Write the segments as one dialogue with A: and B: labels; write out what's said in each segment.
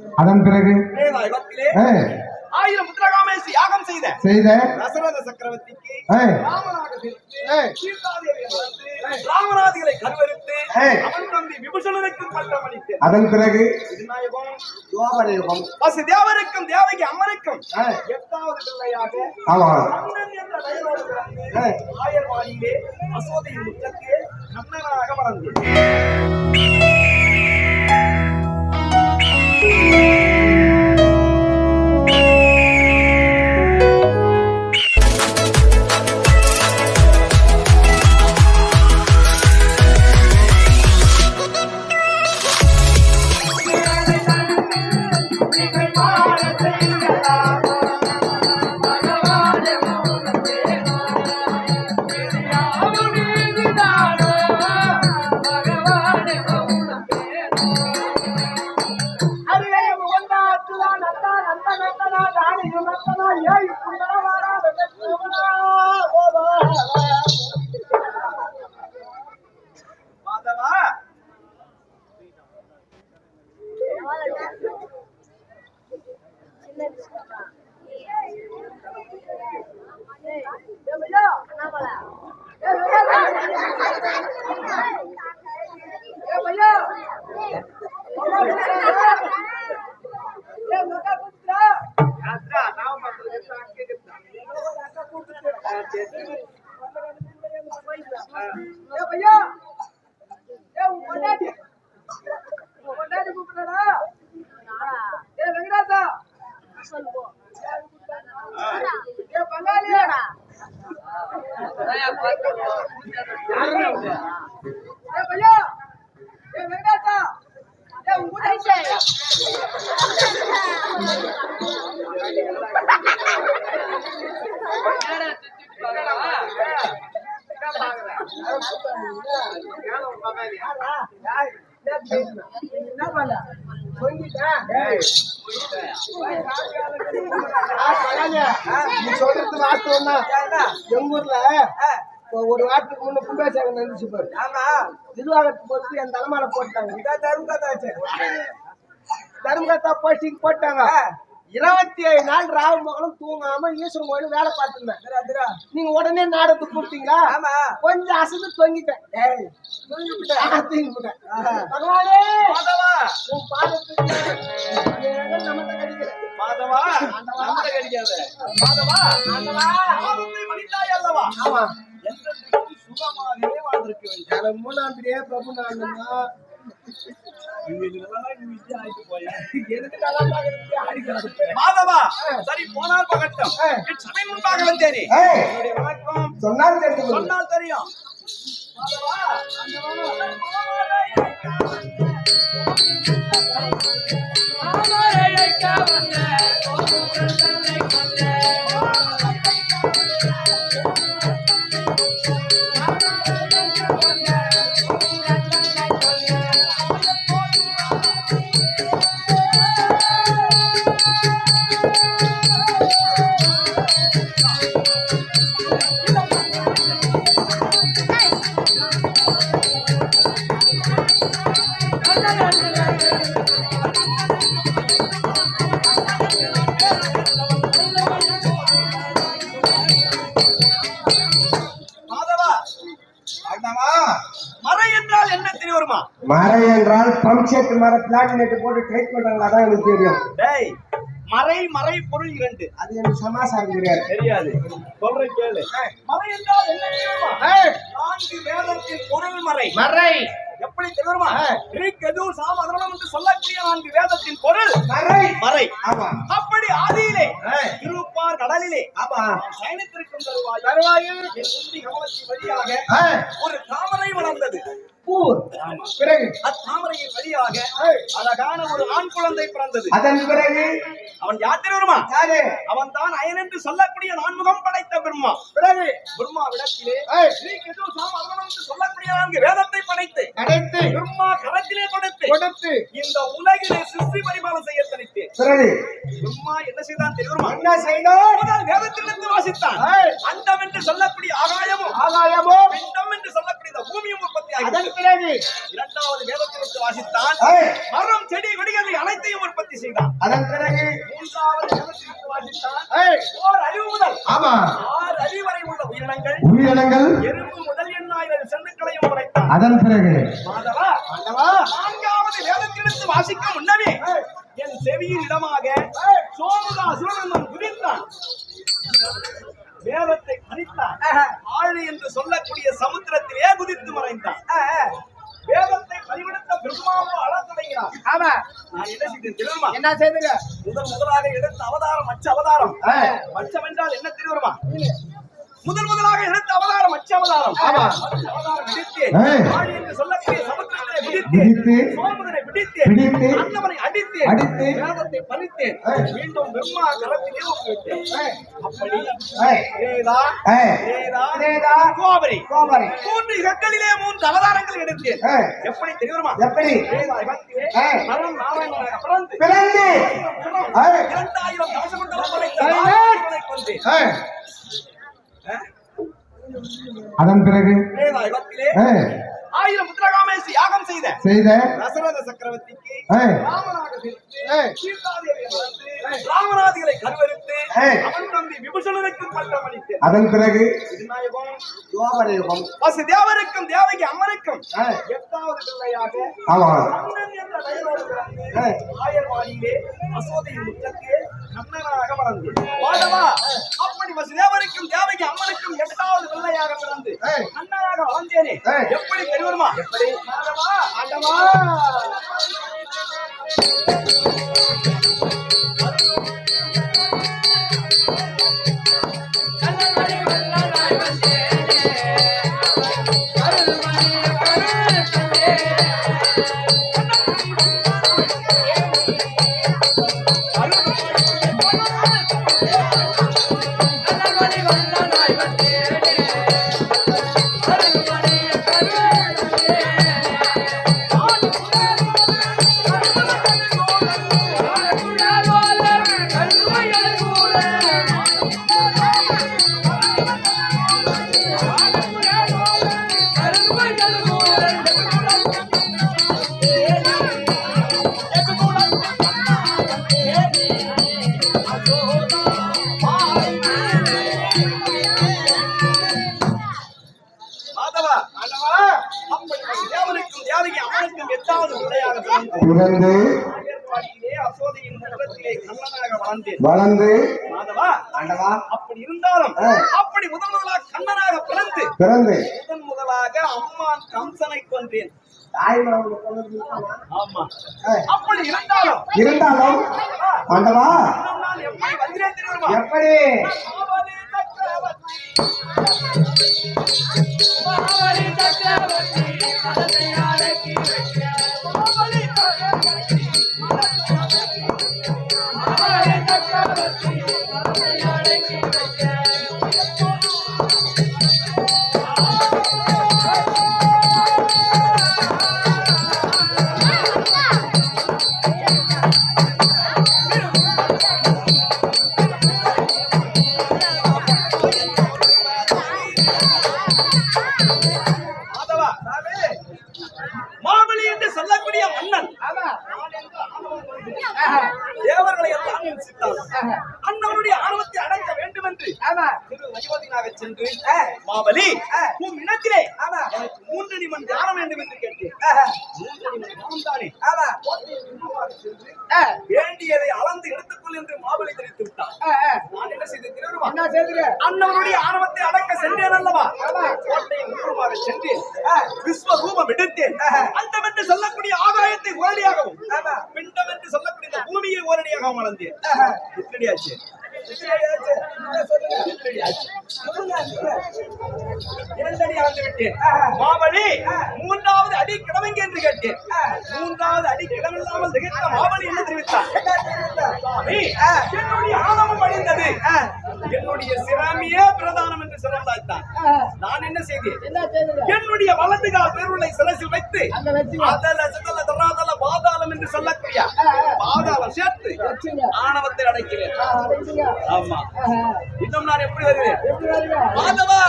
A: அதன் பிறகு?
B: ஆயிரம் யாகம் செய்த.
A: செய்த?
B: தசரத சக்கரவர்த்திக்கு ராமநாதிகளை கருவறுத்து. அவன் தம்பி விபூஷணனுக்கும் பட்டம் அளித்து
A: அதன் பிறகு?
B: பசு தேவருக்கும் தேவகி அம்மனுக்கும்
A: ஏய்.
B: எட்டாவது பிள்ளையாக
A: ஆமா.
B: என்ற பெயரோடு. ஆயர்வாடியிலே அசோதையின் முற்றத்தில் கண்ணனாக வளர்ந்து மாதவா
C: சொல்றது வாஸ்தவம் தான் எங்க ஊர்ல ஒரு வாரத்துக்கு முன்ன கும்பாபிஷேகம் நடந்துச்சு பாரு.
B: ஆமா.
C: திருவாகத்து போட்டு என் தலைமையில போட்டாங்க.
B: இதான் தரும் கதாச்சு
C: தர்மகத்தா போஸ்டிங் போட்டாங்க. இருபத்தி ஏழு நாள் ராவு மகளும் தூங்காம ஈஸ்வரன் கோயில் வேலை பார்த்துருந்தேன். நீங்க உடனே நாடகத்துக்கு கொடுத்தீங்களா
B: ஆமா.
C: கொஞ்சம் அசந்து தொங்கிட்டேன். தூங்கிட்டேன். பகவானே!
B: மாதவா!
C: உன் பாதத்துக்கு ஏக நமத்தை கடிக்கிறேன்
B: மாதவா! கடிக்காத. மாதவா மன்னித்தாய் அல்லவா?
C: ஆமா.
B: சுகமாகவே வாழ்ந்திருக்க வேண்டும்
C: யார மூணாம் பிரியே பிரபு
B: சரி போனால் பகட்டும் என் சபை மறை என்றால் என்ன தெரியுமா?
A: மறை என்றால் பம்ப் செட் மர பிளாட்டினேட் போட்டு டைட் பண்றாங்களா அதான் எனக்கு தெரியும்.
B: டேய் மறை மறை பொருள் இரண்டு.
A: அது எனக்கு சமாசாரம் கிடையாது
B: தெரியாது. சொல்றேன் கேளு. மறை என்றால் என்ன நான்கு வேதத்தின் பொருள் மறை.
C: மறை.
B: எப்படி தெரியுமா? ரிக் எதுவும் சாம அதரணம் என்று சொல்லக்கூடிய நான்கு வேதத்தின் பொருள்
A: மறை.
B: மறை.
A: ஆமா.
B: அப்படி ஆதியிலே. திருப்பார் கடலிலே
A: ஆமா.
B: நாம் பயணித்திருக்கும் தருவாய்
C: தருவாயில்.
B: என் கவனத்தின் வழியாக ஒரு தாமரை வளர்ந்தது.
C: பிறகு
B: அத்தாமரையின் வழியாக அழகான ஒரு ஆண் குழந்தை பிறந்தது.
A: அதன் பிறகு
B: அவன் யார் தெரியுமா?
A: யாரு?
B: அவன் தான் அயன் என்று சொல்லக்கூடிய நான்முகம் படைத்த பிரம்மா.
C: பிறகு
B: பிரம்மா விடத்திலே சொல்லக்கூடிய நான்கு வேதத்தை படைத்து
C: அடைத்து
B: பிரம்மா கரத்திலே கொடுத்து
C: கொடுத்து
B: இந்த உலகிலே சிருஷ்டி பரிபாலம் செய்ய தனித்து
A: பிறகு
B: பிரம்மா என்ன செய்தான் தெரியுமா?
C: என்ன செய்தோம்
B: முதல் வேதத்திலிருந்து வாசித்தான். அண்டம் என்று சொல்லக்கூடிய ஆகாயமும்
C: ஆகாயமோ
B: பிண்டம் என்று சொல்லக்கூடிய பூமியும் உற்பத்தி ஆகிறது
C: பிறகு
B: இரண்டாவது வேதத்திலிருந்து வாசித்தான் மரம் செடி கொடிகளை அனைத்தையும் உற்பத்தி செய்தான்.
A: அதன் பிறகு
B: மூன்றாவது வாசித்தான்
C: ஏய்,
B: ஓர் அறிவு முதல்.
A: ஆமா.
B: ஆறு அறிவு வரை உள்ள உயிரினங்கள்
A: உயிரினங்கள்
B: எறும்பு முதல் எண்ணாயிரம் சென்னுக்களையும் உரைத்தான்
A: அதன் பிறகு
B: மாதவா?
C: ஆண்டவா
B: நான்காவது வேதத்திலிருந்து வாசிக்க முன்னமே என் செவியின் இடமாக சோமுகாசுரன் என்னும் குதித்தான். வேதத்தை படித்தான் ஆழி என்று சொல்லக்கூடிய சமுத்திரத்திலே குதித்து மறைந்தான் வேதத்தை பறிவெடுத்த பிரம்மாவோ அழத் தொடங்கினார்.
C: ஆமா.
B: நான் என்ன செய்தேன் தெரியுமா?
C: என்ன செய்துங்க?
B: முதல் முதலாக எடுத்த அவதாரம் அச்ச அவதாரம். மச்சம் என்றால் என்ன தெரியுமா? முதல் முதலாக எடுத்த அவதாரம் அச்ச அவதாரம். என்று சொல்லக்கூடிய சமுத்திரத்திலே
A: பிடித்து,
B: சோமுதனை பிடித்து
A: பிடித்து,
B: அன்னவனை அடித்து
A: அடித்து,
B: வேதத்தை பறித்து. மீண்டும் பிரம்மா வேதா, கோபரி
C: கோபரி.
B: மூன்று மூன்று அவதாரங்கள் எடுத்தேன் எப்படி தெரியுமா
A: எப்படி?
B: பிறந்து இரண்டாயிரம். நாராயணனை கொண்டு.
A: அதன் பிறகு
B: ஆயிரம் யாகம் செய்த
A: செய்த
B: தசரத சக்கரவர்த்திக்கு ராமநாதிகளை கருவறுத்து. அவன் தம்பி விபூஷணனுக்கும் பட்டம் அளித்து
A: அதன் பிறகு
B: வசுதேவருக்கும் தேவகி அம்மனுக்கும். எட்டாவது பிள்ளையாக
A: ஆமா
B: கண்ணன் என்ற பெயரோடு பிறந்து
A: ஏய்.
B: ஆயர்வாடியிலே அசோதையின் முற்றத்திலே கண்ணனாக வளர்ந்து. வாழவா அப்படி வசுதேவருக்கும் தேவகி அம்மனுக்கும் எட்டாவது பிள்ளையாக பிறந்து. கண்ணனாக வளர்ந்தேனே. எப்படி தெரியுமா எப்படி? மாதவா
C: ஆண்டவா
B: வந்தாய் மாதவா பிறந்து
A: வளர்ந்து
B: அப்படி இருந்தாலும். அப்படி முதன் முதலாக கண்ணனாக பிறந்து
A: பிறந்து
B: முதன் முதலாக அம்மான் கம்சனை கொன்றேன் இருந்தாலும்
A: இருந்தாலும் ஆண்டவா?
B: எப்படி? வந்திரேன் வேண்டியதை அளந்து எடுத்துக்கொள் என்று மாவலி தெரிவித்து விட்டான்?
C: ஆ, ஆ.
B: நான் என்ன செய்து தெரியுமா?
C: என்ன செய்துங்க
B: அண்ணவனுடைய ஆணவத்தை அடக்க சென்றேன் அல்லவா. கோட்டையின் சென்று விஸ்வரூபம் எடுத்தேன். அண்டம் என்று சொல்லக்கூடிய ஆகாயத்தை ஓரடியாகவும். பிண்டம் என்று சொல்லக்கூடிய பூமியை ஓரடியாகவும் வளர்ந்தேன். மாவலி மூன்றாவது அடி கிடவங்க என்று கேட்டேன். மூன்றாவது அடி கிடமில்லாமல் திகைத்த மாவலி என்ன தெரிவித்தார். என்னுடைய ஆணவம் அழிந்தது
C: ஆ,
B: என்னுடைய சிறாமியே பிரதானம் என்று சிறந்தாய்த்தான். நான் என்ன செய்தேன் என்னுடைய வலது கால் பெருளை சிரசில் வைத்து அதல சிதல பாதாளம் என்று சொல்லக்கூடிய பாதாளம் சேர்த்து ஆணவத்தை அடைக்கிறேன். ஆமா. இன்னும் நான் எப்படி வருகிறேன்? மாதவா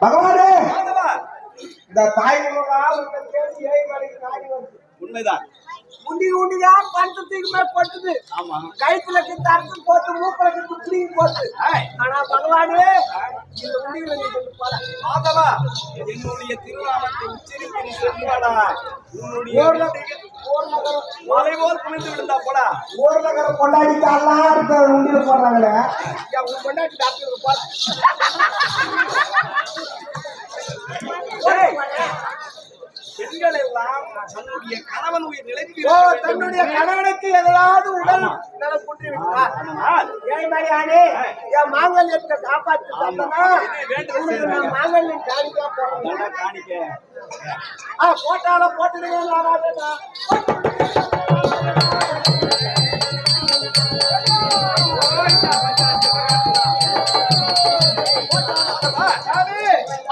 A: பகவானே!
B: மாதவா
A: இந்த தாய்
B: உண்மைதான்.
C: உண்டி உண்டியா பஞ்சத்துக்கு மேல பட்டுது.
B: ஆமா.
C: கழுத்துல கிட்ட அறுத்து போட்டு மூக்கல கிட்ட புடிங்கி போட்டு. ஆனா பகவானே இந்த உண்டியில
B: மாதவா என்னுடைய திருநாமத்தை உச்சரித்து நீ சொல்லுவாடா. உன்னுடைய மலை போல் குளிந்து விழுந்தா போடா.
A: ஊர் நகர கொண்டாடிட்டு எல்லாரும் உண்டியில போடுறாங்களே.
C: உன் பொண்டாட்டி டாக்டர்
B: ஏய், பெண்கள் எல்லாம் தன்னுடைய கணவன் உயிர்
C: ஓ தன்னுடைய கணவனுக்கு எதாவது உடல் நலம் குன்றி விட்டா
B: ஆனால்
C: ஏன் மரியாதை என் மாங்கல்யத்தை உனக்கு நான் மாங்கல்யம் காணிக்கா போடுறேன்
B: காணிக்க?
C: ஆ போட்டாலும் போட்டுடுங்க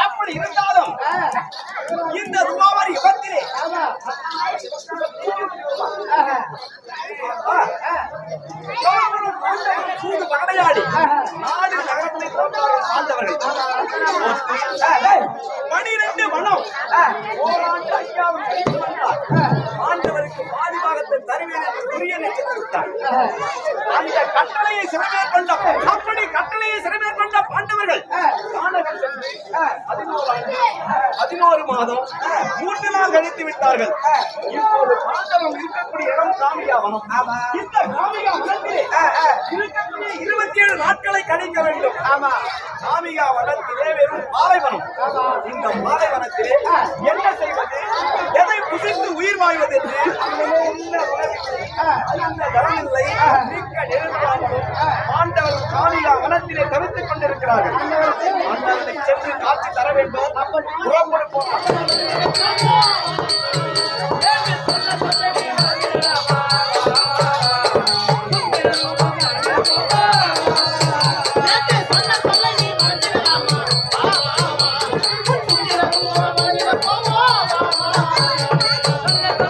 B: அப்படி இருந்தாலும் அந்த கட்டளையை சிறமேற்கொண்ட அப்படி கட்டளையை சிறமேற்கொண்ட பாண்டவர்கள். பதினோரு மாதம் மூன்று நாள் கழித்து விட்டார்கள். இப்போது பாண்டவம் இருக்கக்கூடிய இடம் காமியா வனம் இந்த காமியா வனத்திலே இருக்கக்கூடிய இருபத்தி ஏழு நாட்களை கணிக்க வேண்டும்.
C: ஆமா.
B: காமிகா வனத்திலே வெறும் பாலைவனம் இந்த பாலைவனத்திலே என்ன செய்வது? எதை புசித்து உயிர் வாழ்வது என்று என்ன அந்த தரமில்லை மிக்க நெருப்பாகவும் பாண்டவர் காமிகா வனத்திலே தவித்துக் கொண்டிருக்கிறார்கள். அண்ணனை சென்று காட்சி தர வேண்டும். புறம் கொடுப்போம்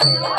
B: Yeah.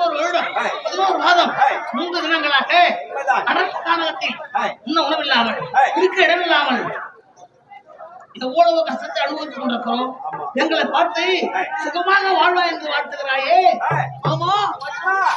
D: பதினோரு வருடம். பதினோரு மாதம். மூன்று தினங்களாக. அடர்ந்த. இன்னும் உணவில்லாமல்
B: ஏய்.
D: இருக்க இடமில்லாமல் இந்த ஊழவு கஷ்டத்தை அனுபவித்துக் கொண்டிருக்கிறோம் எங்களை பார்த்து சுகமாக வாழ்வா என்று வாழ்த்துகிறாயே. ஆமா
B: மச்சான்.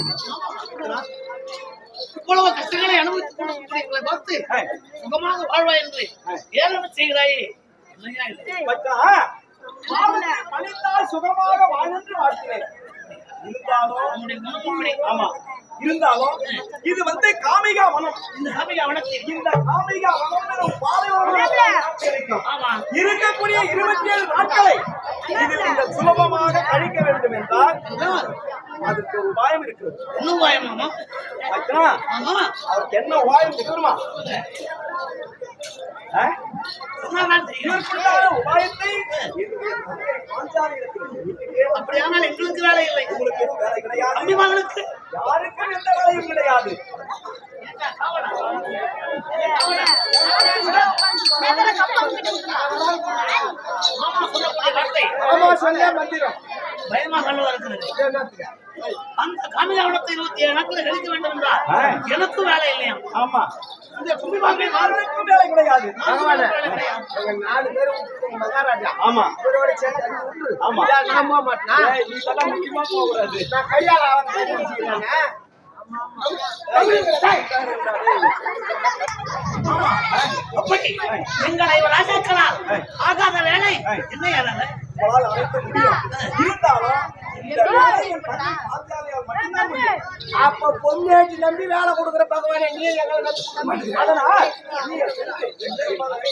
D: இவ்வளவு கஷ்டங்களை அனுபவித்துக் கொண்டிருக்கிறீர்களை பார்த்து சுகமாக வாழ்வா என்று ஏளன செய்கிறாயே. இல்லையா இல்லை?
B: பணித்தால் சுகமாக வாழ்ந்து வாழ்கிறேன். இருந்தாலும். ஆமா இருந்தாலும் இது வந்து காமிகா வனம்
D: இந்த சபையை அவனத்தில்
B: இந்த காமிகா வனம் பாலைவனம் இருக்கும் இருக்கக்கூடிய இருபத்தி ஏழு நாட்களை இதில் நீங்கள் சுலபமாக கழிக்க வேண்டும் என்றால் அதுக்கு ஒரு உபாயம் இருக்கிறது. மச்சான்,
D: ஆமா.
B: அவருக்கு என்ன உபாயம் தெரியுமா?
D: அப்படியானால் எங்களுக்கு வேலை இல்லை.
B: உங்களுக்கு வேலை கிடையாது யாருக்கும் எந்த வேலையும் கிடையாது
C: ஆமா சொல்ல மந்திரம்.
D: பயமாக அல்லவா இருக்கிறது? அந்த காமிகாவனத்தை இருபத்தி ஏழு நாட்கள் கழிக்க வேண்டும் என்றால். எனக்கும் வேலை இல்லையா?
B: ஆமா.
D: இந்த கும்பிபாங்க
B: யாருக்கும் வேலை கிடையாது.
C: நாலு பேரும் விட்டுட்டு மகாராஜா.
B: ஆமா.
C: இவரோட சேர்ந்து.
B: ஆமா.
C: நான் போக மாட்டேனா?
B: நீ முக்கியமா போகக்கூடாது
C: நான் கையால.
D: அப்படி. எங்களை ராஜாக்களால் ஆகாத வேலை என்ன வேலை?
B: உங்களால் அழைக்க முடியும். இருந்தாலும்
C: அப்ப பொண்ணேட்டி நம்பி வேலை கொடுக்குற பகவானே நீ எங்களை.
B: அதனால் நீங்க சென்று எந்த மகனை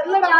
C: என்னடா